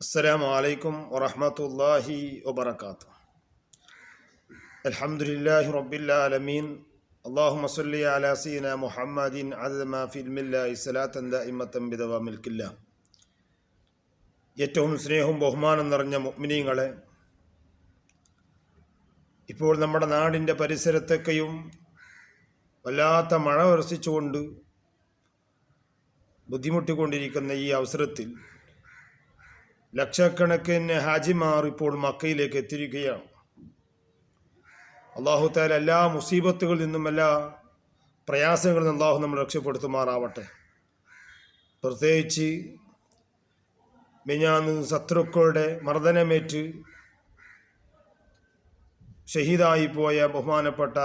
السلام عليكم ورحمة الله وبركاته الحمد لله رب العالمين اللهم صل على سيدنا محمد عدد ما في الملة صلاة دائمة بدوام الكلة ഏറ്റവും സ്നേഹവും ബഹുമാനം നിറഞ്ഞ മുഗ്മിനീങ്ങളെ ഇപ്പോൾ നമ്മുടെ നാടിൻ്റെ പരിസരത്തൊക്കെയും വല്ലാത്ത മഴ വർഷിച്ചുകൊണ്ട് ബുദ്ധിമുട്ടിക്കൊണ്ടിരിക്കുന്ന ഈ അവസരത്തിൽ ലക്ഷക്കണക്കിന് ഹാജിമാർ ഇപ്പോൾ മക്കയിലേക്ക് എത്തിയിരിക്കുകയാണ്. അള്ളാഹു താല എല്ലാ മുസീബത്തുകളിൽ നിന്നും എല്ലാ പ്രയാസങ്ങളിൽ നിന്നും അള്ളാഹു നമ്മൾ രക്ഷപ്പെടുത്തുമാറാവട്ടെ. പ്രത്യേകിച്ച് മിഞ്ഞാന്ന് ശത്രുക്കളുടെ മർദ്ദനമേറ്റ് ഷഹീദായി പോയ ബഹുമാനപ്പെട്ട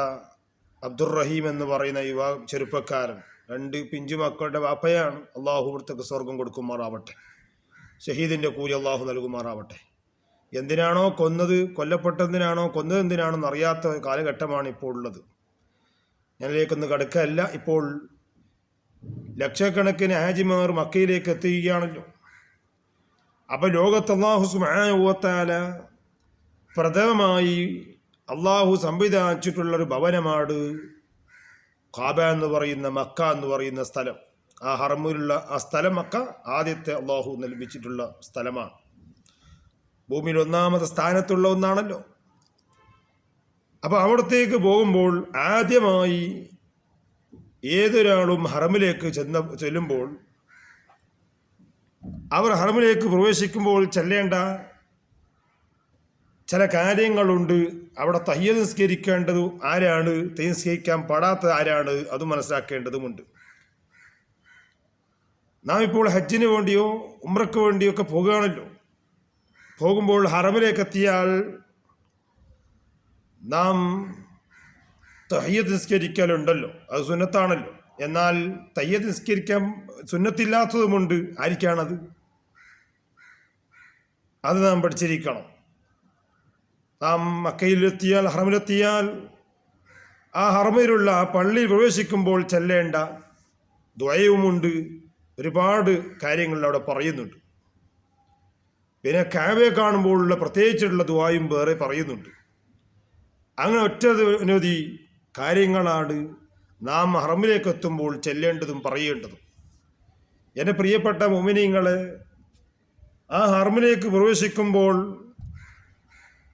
അബ്ദുറഹീം എന്ന് പറയുന്ന യുവാ ചെറുപ്പക്കാരൻ രണ്ട് പിഞ്ചു മക്കളുടെ വാപ്പയാണ് അള്ളാഹു ഇവിടുത്തേക്ക് സ്വർഗം കൊടുക്കുമാറാവട്ടെ. ഷഹീദിന്റെ കൂലി അള്ളാഹു നൽകുമാറാവട്ടെ. എന്തിനാണോ കൊന്നത് കൊല്ലപ്പെട്ടതിനാണോ കൊന്നത് എന്തിനാണെന്ന് അറിയാത്ത കാലഘട്ടമാണ് ഇപ്പോൾ ഉള്ളത് ഞാനിലേക്കൊന്ന് കടക്കല്ല ഇപ്പോൾ ലക്ഷക്കണക്കിന് ഹാജിമാർ മക്കയിലേക്ക് എത്തുകയാണല്ലോ. അപ്പം ലോകത്ത് അള്ളാഹു സുമാനത്താല പ്രഥമമായി അള്ളാഹു സംവിധാനിച്ചിട്ടുള്ളൊരു ഭവനമാണ് കാബ എന്ന് പറയുന്ന മക്ക എന്ന് പറയുന്ന സ്ഥലം. ആ ഹറമിലുള്ള ആ സ്ഥലമൊക്കെ ആദ്യത്തെ അള്ളാഹു നൽപിച്ചിട്ടുള്ള സ്ഥലമാണ്. ഭൂമിയിൽ ഒന്നാമത്തെ സ്ഥാനത്തുള്ള ഒന്നാണല്ലോ. അപ്പോൾ അവിടത്തേക്ക് പോകുമ്പോൾ ആദ്യമായി ഏതൊരാളും ഹറമിലേക്ക് ചെന്ന ചെല്ലുമ്പോൾ അവർ ഹറമിലേക്ക് പ്രവേശിക്കുമ്പോൾ ചെല്ലേണ്ട ചില കാര്യങ്ങളുണ്ട്. അവിടെ തയ്യ നിസ്കരിക്കേണ്ടത് ആരാണ്? നിസ്കരിക്കാൻ പാടാത്തത് ആരാണ്? അത് മനസ്സിലാക്കേണ്ടതുമുണ്ട്. നാം ഇപ്പോൾ ഹജ്ജിന് വേണ്ടിയോ ഉമ്രക്ക് വേണ്ടിയോ ഒക്കെ പോകുകയാണല്ലോ. പോകുമ്പോൾ ഹറമിലേക്ക് എത്തിയാൽ നാം തയ്യത്ത് നിസ്കരിക്കലുണ്ടല്ലോ. അത് സുന്നത്താണല്ലോ. എന്നാൽ തയ്യത്ത് നിസ്കരിക്കാൻ സുന്നത്തില്ലാത്തതുമുണ്ട്. ആയിരിക്കാണത്. അത് നാം പഠിച്ചിരിക്കണം. നാം മക്കയിലെത്തിയാൽ ഹറമിലെത്തിയാൽ ആ ഹറമിലുള്ള പള്ളി പ്രവേശിക്കുമ്പോൾ ചെല്ലേണ്ട ദ്വയവുമുണ്ട് ഒരുപാട് കാര്യങ്ങൾ അവിടെ പറയുന്നുണ്ട്. പിന്നെ കാബയെ കാണുമ്പോഴുള്ള പ്രത്യേകിച്ചുള്ള ദുവായും വേറെ പറയുന്നുണ്ട്. അങ്ങനെ ഒറ്റ അനവധി കാര്യങ്ങളാണ് നാം ഹറമിലേക്ക് എത്തുമ്പോൾ ചെല്ലേണ്ടതും പറയേണ്ടതും. എന്റെ പ്രിയപ്പെട്ട മുമിനിങ്ങളെ ആ ഹറമിലേക്ക് പ്രവേശിക്കുമ്പോൾ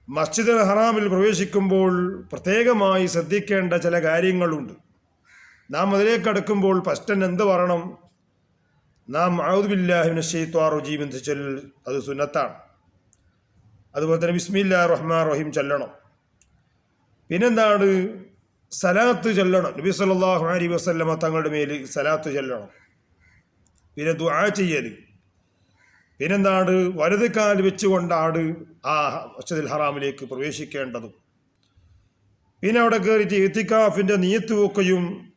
മസ്ജിദ് ഹറാമിൽ പ്രവേശിക്കുമ്പോൾ പ്രത്യേകമായി ശ്രദ്ധിക്കേണ്ട ചില കാര്യങ്ങളുണ്ട്. നാം അതിലേക്ക് അടുക്കുമ്പോൾ ഫസ്റ്റൻ എന്ത് പറയണം നാം റജീം എന്ന് ചൊൽ അത് സുന്നത്താണ്. അതുപോലെ തന്നെ ബിസ്മില്ലാ റഹ്മാൻ റഹീം ചൊല്ലണം. പിന്നെന്താണ്? സലാത്ത് ചൊല്ലണം. നബി സല്ലാഹു അലി വസ്ലമ തങ്ങളുടെ മേൽ സലാത്ത് ചൊല്ലണം. പിന്നെ ദുആ ചെയ്യൽ പിന്നെന്താണ്? വലത് കാൽ വെച്ചുകൊണ്ടാണ് ആ അച്ഛതിൽ ഹറാമിലേക്ക് പ്രവേശിക്കേണ്ടതും. പിന്നെ അവിടെ കയറിയിട്ട് എത്തിക്കാഫിന്റെ നീയത്ത് വെക്കുകയും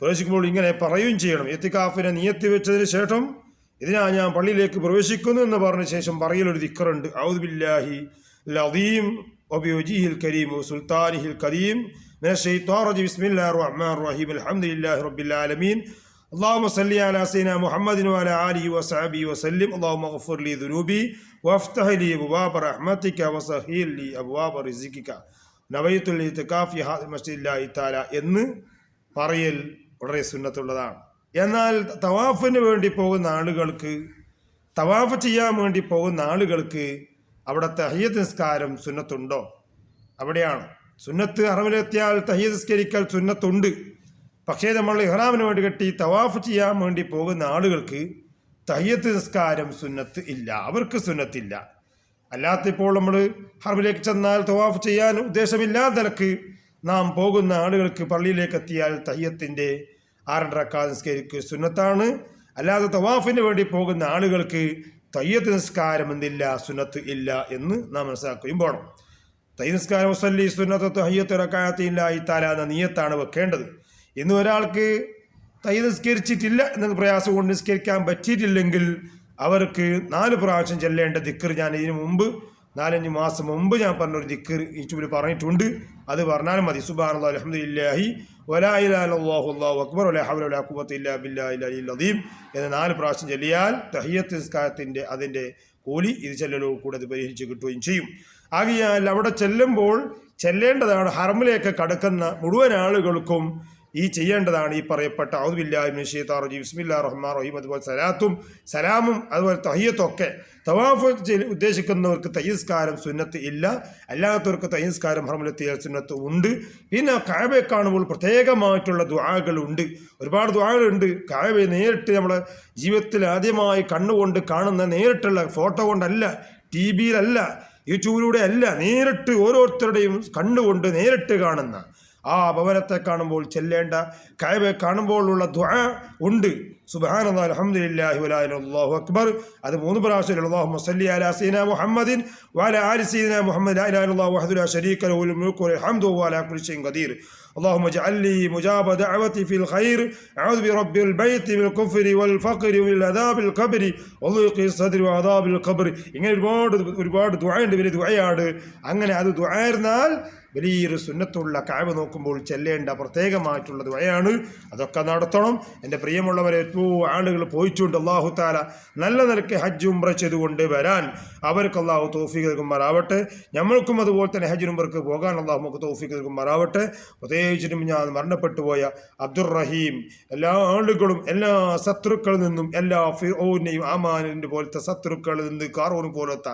പ്രവേശിക്കുമ്പോൾ ഇങ്ങനെ പറയുകയും ചെയ്യണം എത്തിക്കാഫിനെ നീയത്ത് വെച്ചതിന് ശേഷം ഇതിനാ ഞാൻ പള്ളിയിലേക്ക് പ്രവേശിക്കുന്നു എന്ന് പറഞ്ഞ ശേഷം പറയലൊരു ദിക്കറുണ്ട് ഔദ്ബില്ലാഹി ലദീം വബിയുജിഹിൽ കരീം സുൽത്താനിഹിൽ കരീം من الشيطان الرجيم بسم الله الرحمن الرحيم الحمد لله رب العالمين اللهم صل على سيدنا محمد وعلى آله وصحبه وسلم اللهم اغفر لي ذنوبي وافتح لي أبواب رحمتك وسهل لي أبواب رزقك نويت الاعتكاف في هذا المسجد الله تعالى എന്ന് പറയൽ വളരെ സുന്നത്തുള്ളതാണ്. എന്നാൽ തവാഫിന് വേണ്ടി പോകുന്ന ആളുകൾക്ക് തവാഫ് ചെയ്യാൻ വേണ്ടി പോകുന്ന ആളുകൾക്ക് അവിടെ തഹയ്യത്ത് നിസ്കാരം സുന്നത്തുണ്ടോ? അവിടെയാണ്. സുന്നത്ത് അറവിലെത്തിയാൽ തഹയ്യത്ത് നിസ്കരിക്കൽ സുന്നത്തുണ്ട്. പക്ഷേ നമ്മൾ ഇഹ്റാമിന് വേണ്ടി കെട്ടി തവാഫ് ചെയ്യാൻ വേണ്ടി പോകുന്ന ആളുകൾക്ക് തയ്യത്ത് നിസ്കാരം സുന്നത്ത് ഇല്ല. അവർക്ക് സുന്നത്തില്ല. അല്ലാത്തപ്പോൾ നമ്മൾ ഹർമിലേക്ക് ചെന്നാൽ തവാഫ് ചെയ്യാൻ ഉദ്ദേശമില്ലാത്ത നിലയ്ക്ക് നാം പോകുന്ന ആളുകൾക്ക് പള്ളിയിലേക്ക് എത്തിയാൽ തയ്യത്തിന്റെ ആരണ്ടരക്കാ നിസ്കരിക്ക് സുന്നത്താണ്. അല്ലാതെ തവാഫിന് വേണ്ടി പോകുന്ന ആളുകൾക്ക് തയ്യത്ത് നിസ്കാരം എന്നില്ല സുന്നത്ത് ഇല്ല എന്ന് നാം മനസ്സിലാക്കുകയും പോകണം തയ്യ നിസ്കാരം ഒസല്ലി സുന്നത്ത് തയ്യത്ത് റക്കാത്തില്ല ഈ താല എന്ന നീയത്താണ് വെക്കേണ്ടത്. ഇന്ന് ഒരാൾക്ക് തൈ നിസ്കരിച്ചിട്ടില്ല എന്ന പ്രയാസം കൊണ്ട് നിസ്കരിക്കാൻ പറ്റിയിട്ടില്ലെങ്കിൽ അവർക്ക് നാല് പ്രാവശ്യം ചെല്ലേണ്ട ദിക്കർ ഞാൻ ഇതിനു മുമ്പ് നാലഞ്ച് മാസം മുമ്പ് ഞാൻ പറഞ്ഞൊരു ദിക്കർ യൂട്യൂബിൽ പറഞ്ഞിട്ടുണ്ട്. അത് പറഞ്ഞാലും മതി. സുബാൻ അലഹമുല്ലാഹി വലാഹു അക്ബർ അലഹമുല്ലാ ബില്ലാഹി എന്ന് നാല് പ്രാവശ്യം ചൊല്ലിയാൽ തഹിയത്ത് നിസ്കാരത്തിന്റെ അതിന്റെ കൂലി ഇത് ചെല്ലലോ കൂടെ അത് പരിഹരിച്ച് കിട്ടുകയും ചെയ്യും. ആകെ അവിടെ ചെല്ലുമ്പോൾ ചെല്ലേണ്ടതാണ് ഹറമിലേക്ക് കടക്കുന്ന മുഴുവൻ ആളുകൾക്കും ഈ ചെയ്യേണ്ടതാണ് ഈ പറയപ്പെട്ട ഔദ്ബില്ലാഹിമിൻ ഷീത്താറജി ബിസ്മില്ലാ റഹ്മാൻ റഹീം. അതുപോലെ സലാത്തും സലാമും അതുപോലെ തഹയ്യത്തൊക്കെ തവാഫ് ഉദ്ദേശിക്കുന്നവർക്ക് തയ്യസ്കാരം സുന്നത്ത് ഇല്ല. അല്ലാത്തവർക്ക് തയ്യസ്കാരം ഹർമലത്തിയ സുന്നത്ത് ഉണ്ട്. പിന്നെ കായബയെ കാണുമ്പോൾ പ്രത്യേകമായിട്ടുള്ള ദ്വാകളുണ്ട് ഒരുപാട് ദ്വാകളുണ്ട് കായബയെ നേരിട്ട് നമ്മളെ ജീവിതത്തിൽ ആദ്യമായി കണ്ണുകൊണ്ട് കാണുന്ന നേരിട്ടുള്ള ഫോട്ടോ കൊണ്ടല്ല ടി വിയിലല്ല യൂട്യൂബിലൂടെ അല്ല നേരിട്ട് ഓരോരുത്തരുടെയും കണ്ണുകൊണ്ട് നേരിട്ട് കാണുന്ന ആ ഭവനത്തെ കാണുമ്പോൾ ചെല്ലേണ്ട കാണുമ്പോൾ കാണുമ്പോഴുള്ള ദ്വാ ഉണ്ട്. സുബാന അലഹമുല്ലാഹി അല്ലാഹു അക്ബർ അത് മൂന്ന് പ്രാവശ്യം അള്ളാഹു മസല്ലി അല സീന മുഹമ്മദിൻ വാല ആലി സീന മുഹമ്മദ് ലാ ഇലാഹ ഇല്ലല്ലാഹു വഹ്ദു ലാ ശരീക ലഹു الملك والحمد وهو على كل شيء قدير اللهم اجعل لي مجاب دعوتي في الخير اعوذ برب البيت من الكفر والفقر ومن العذاب القبر وضيق الصدر وعذاب القبر ഇങ്ങനെ ഒരുപാട് ഒരുപാട് ദുആയുണ്ട് വലിയ ദുആയാണ് അങ്ങനെ അത് ദുആയിരുന്നാൽ വലിയൊരു സുന്നത്തുള്ള കാവ് നോക്കുമ്പോൾ ചെല്ലേണ്ട പ്രത്യേകമായിട്ടുള്ള ദുആയാണ് അതൊക്കെ നടത്തണം എൻ്റെ പ്രിയമുള്ളവരെ ഏറ്റവും ആളുകൾ പോയിച്ചുകൊണ്ട് അള്ളാഹു താല നല്ല നിലയ്ക്ക് ഹജ്ജ് ഉംറ ചെയ്തുകൊണ്ട് വരാൻ അവർക്ക് അള്ളാഹു തോഫിക് നൽകുമാറാവട്ടെ. ഞമ്മൾക്കും അതുപോലെ തന്നെ ഹജ്ജ് ഉംറക്ക് പോകാൻ അള്ളാഹു നമുക്ക് തോഫിക് നൽകുമാറാവട്ടെ. പ്രത്യേകിച്ചിട്ടും ഞാൻ മരണപ്പെട്ടു പോയ അബ്ദുർ റഹീം എല്ലാ ആളുകളും എല്ലാ ശത്രുക്കളിൽ നിന്നും എല്ലാ ഫിറോനെയും ആമാനിന്റെ പോലത്തെ ശത്രുക്കളിൽ നിന്ന് കാറോന് പോലത്തെ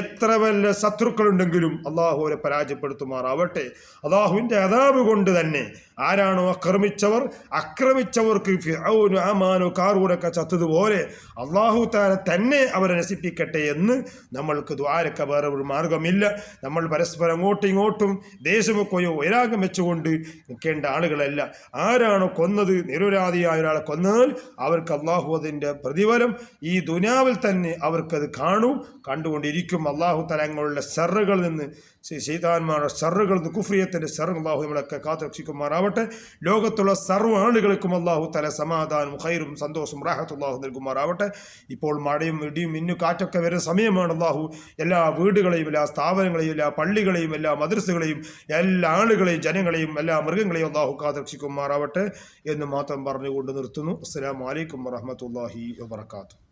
എത്ര വല്ല ശത്രുക്കളുണ്ടെങ്കിലും അള്ളാഹു അവരെ പരാജയപ്പെടുത്തുമാറാവട്ടെ. അള്ളാഹുവിന്റെ അതാബ് കൊണ്ട് തന്നെ ആരാണോ ആക്രമിച്ചവർ ആക്രമിച്ചവർക്ക് ഫിറോനു ആമാനു കാറൂനൊക്കെ ചത്തതുപോലെ അള്ളാഹു താല തന്നെ അവരെ നശിപ്പിക്കട്ടെ എന്ന് നമ്മൾക്ക് ദ്വാരക്ക വേറെ ഒരു മാർഗമില്ല നമ്മൾ പരസ്പരം അങ്ങോട്ടും ഇങ്ങോട്ടും ദേശമൊക്കെയോ വൈരാഗം വെച്ചുകൊണ്ട് നിൽക്കേണ്ട ആളുകളല്ല. ആരാണോ കൊന്നത് നിരപരാധിയായ ഒരാളെ കൊന്നാൽ അവർക്ക് അള്ളാഹു അതിന്റെ പ്രതിഫലം ഈ ദുനാവിൽ തന്നെ അവർക്കത് കാണും കണ്ടുകൊണ്ടിരിക്കും. അള്ളാഹു തലങ്ങളുടെ സെറുകളിൽ നിന്ന് ചെയ്താന്മാരുടെ സെറുകളിൽ നിന്ന് കുഫ്രിയത്തിന്റെ സെറു അള്ളാഹു നമ്മളൊക്കെ കാത്തുരക്ഷിക്കുമാറാവട്ടെ. ലോകത്തുള്ള സർവ ആളുകൾക്കും അള്ളാഹു തല സമാധാനം ഹൈറും സന്തോഷവും റാഹത്ത് അള്ളാഹു നൽകുമാറാവട്ടെ. ഇപ്പോൾ മഴയും ഇടിയും മിന്നു കാറ്റൊക്കെ വരുന്ന സമയമാണ് അള്ളാഹു എല്ലാ വീടുകളെയും എല്ലാ സ്ഥാപനങ്ങളെയും എല്ലാ പള്ളികളെയും എല്ലാ മദ്രസകളെയും എല്ലാ ആളുകളെയും ജനങ്ങളെയും എല്ലാ മൃഗങ്ങളെയും അള്ളാഹു കാതർക്ഷിക്കുമാറാവട്ടെ എന്ന് മാത്രം പറഞ്ഞുകൊണ്ട് നിർത്തുന്നു. അസ്സാം വലൈക്കും വറഹമത്തല്ലാഹി വാത്തു